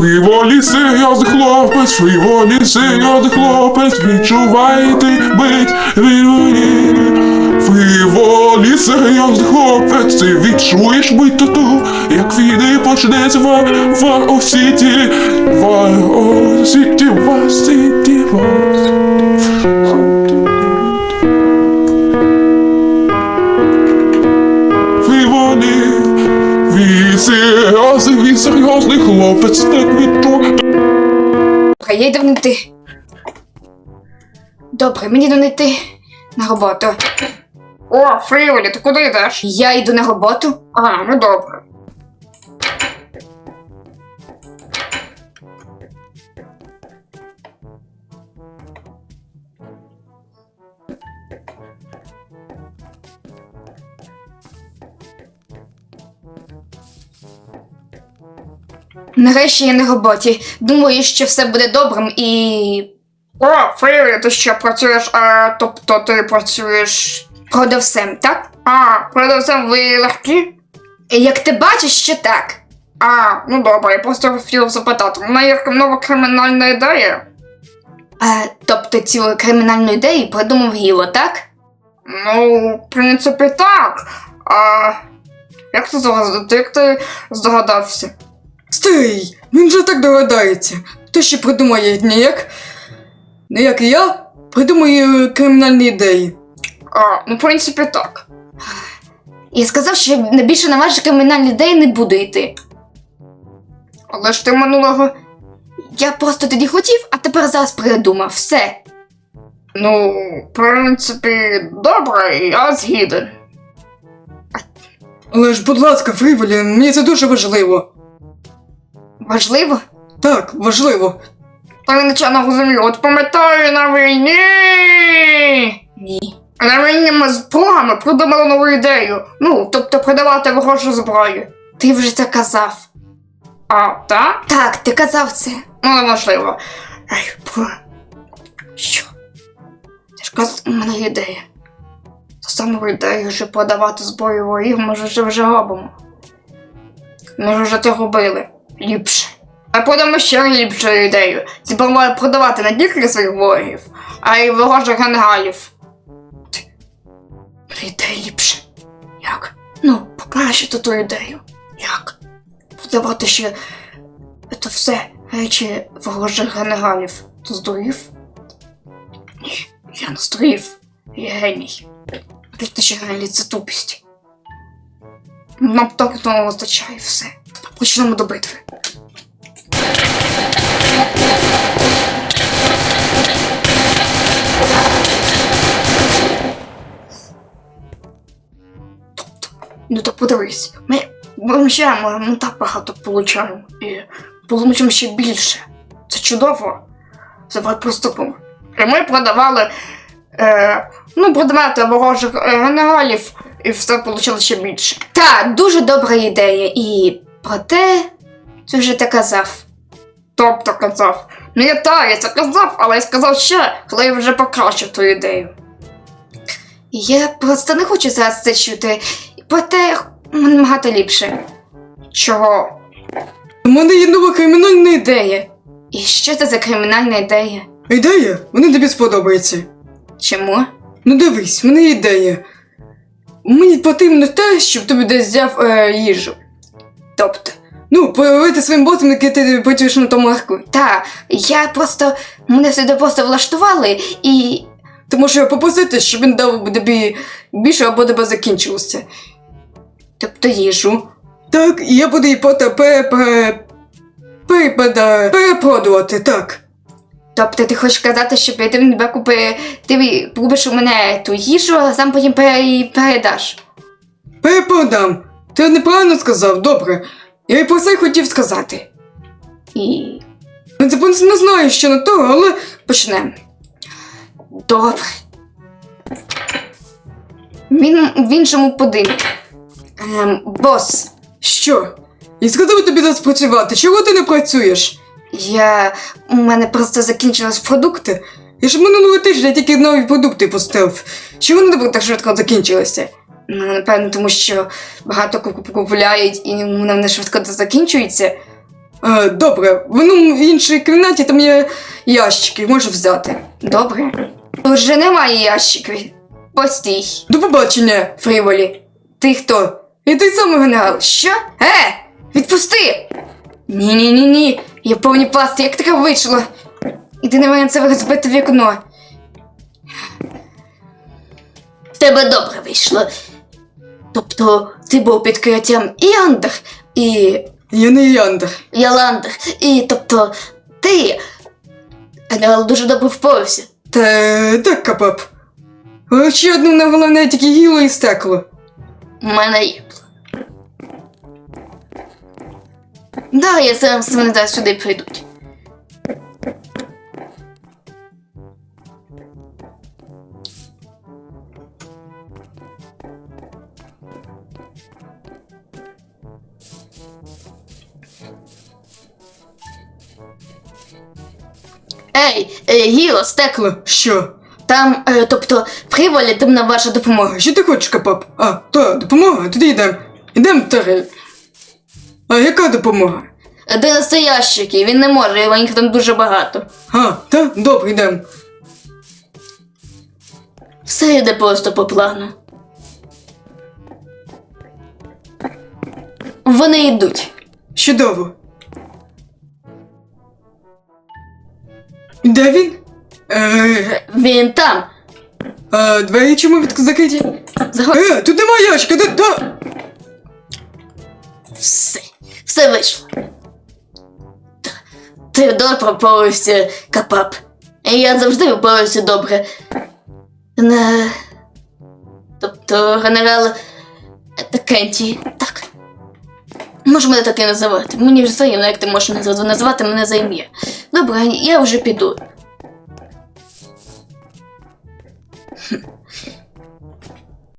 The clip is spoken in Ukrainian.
Фріволі серйозний хлопець, фріволі серйозний хлопець, відчувайте бить фріволі. Фріволі серйозний хлопець, ти відчуєш бить тату, як війни почнеться в Вар Осіті, Вар Осіті, він а звій серйозний хлопець, так відчує. Добре, я йду не. Добре, мені йду не йти на роботу. О, Фріволі, ти куди йдеш? Я йду на роботу. А, ну добре. Нарешті я на роботі. Думаю, що все буде добрим і. О, Фріволі, ти що працюєш, а, тобто ти працюєш. продавцем, так? А, продавцем ви легкі? Як ти бачиш, що так. А, ну добре, я просто хотів запитати. У мене є нова кримінальна ідея. А, тобто цю кримінальну ідею придумав Гіло, так? Ну, в принципі, так. А як ти як ти здогадався? Стій, він же так догадається. Хто ще придумає ніяк? Не як і я, придумує кримінальні ідеї. А, ну, в принципі, так. Я сказав, що я більше на ваші кримінальні ідеї не буду йти. Але ж ти минулого. Я просто тоді хотів, а тепер зараз придумав. Все. Ну, в принципі, добре, я згіден. Але ж, будь ласка, Фріволі, мені це дуже важливо. Важливо? Так, важливо. Та нічого не розумію. От пам'ятаю на війні. Ні. На війні ми з другами придумали нову ідею. Ну, тобто продавати ворожу зброю. Ти вже це казав. А, так? Так, ти казав це. Ну, неважливо. Ай, бро. Що? Ти ж казав, у мене є ідея. Ту саму ідею вже продавати зброю ворогів, ми вже вже робимо. Ми ж вже це робили. Ліпше. А подамо ще ліпшу ідею. Тепер продавати не тільки своїх ворогів, а й ворожих генералів. Ідея ліпше. Як? Ну, покращити ту ідею. Як? Продавати ще це все речі ворожих генералів. Ти здурів? Ні, я не здурів. Я геній. Просто ще генералі це тупість. Нам так не вистачає все. Почнемо до битви. Ну то подивись, ми вимчаємо, ми так багато получаємо. І получимо ще більше. Це чудово. Давай приступимо. І ми продавали. Е, ну, продавати ворожих е, генералів, і все вийшло ще більше. Так, дуже добра ідея. І проте, ти вже ти казав. Тобто казав. Ну я так, я це казав, але я сказав ще, коли я вже покращив ту ідею. Я просто не хочу зараз це чути. Проте набагато ліпше. Чого? У мене є нова кримінальна ідея. І що це за кримінальна ідея? Ідея? Мені тобі сподобається. Чому? Ну дивись, в мене є ідея. Мені потрібно те, щоб тобі десь взяв е, їжу. Тобто, Ну, появити своїм ботом, який ти працюєш на тому легку. та, я просто. Мене сюди просто влаштували і. Ти можеш його попросити, щоб він дав тобі більше або тебе закінчилося. Тобто їжу. Так, і я буду її пота пере, пере, перепада- перепродувати, так. Тобто ти хочеш казати, що я тебе купи, ти купиш у мене ту їжу, а сам потім пере, передаш. Перепродам. Ти неправильно сказав, добре. Я і про це й хотів сказати. І Ну, це не знаю, що на того, але почнемо. Добре. Він в іншому будинку. Ем, бос, що? Я сказав тобі зараз працювати, чого ти не працюєш? я. У мене просто закінчились продукти. Я ж минулого тижня тільки нові продукти поставив. Чого вони так швидко закінчилися? Ну, напевно, тому що багато ку- купують і вони швидко закінчуються. Е, добре, в в іншій кімнаті там є ящики, можеш взяти. Добре. Тут же немає ящиків. Постій. До побачення, Фріволі. Ти хто? І той самий генерал. Що? Е! Відпусти! Ні, ні, ні. Я в повній пасті, як таке вийшло. І ти не мене це розбити вікно. В тебе добре вийшло. Тобто ти був під криттям і і Я не Яндер. Яландер, і тобто ти. Генерал дуже добре впорався. Та так, капап. Ще одну на головне тільки гіло і стекло. У мене є Да, я зараз вони зараз сюди прийдуть. Ей, е, Гіло, стекло. Що? Там, е, тобто, приволі темна ваша допомога. Що ти хочеш, капап? А, то, допомога, тоді йдемо. Йдемо, Таре. А яка допомога? Де настоящики, він не може, його їх там дуже багато. А, та, добре, йдемо. Все йде просто по плану. Вони йдуть. Чудово. Де він? Е, Він там. а двері чому від закриті? Заходь. Е, тут немає ящика, де, та... Все. Все вийшло. Ти добре впорався, капап. Я завжди впорався добре. Не... Тобто генерал Кенті. Так. Можеш мене так і називати. Мені вже взаємно, як ти можеш називати мене за ім'я. Добре, я вже піду.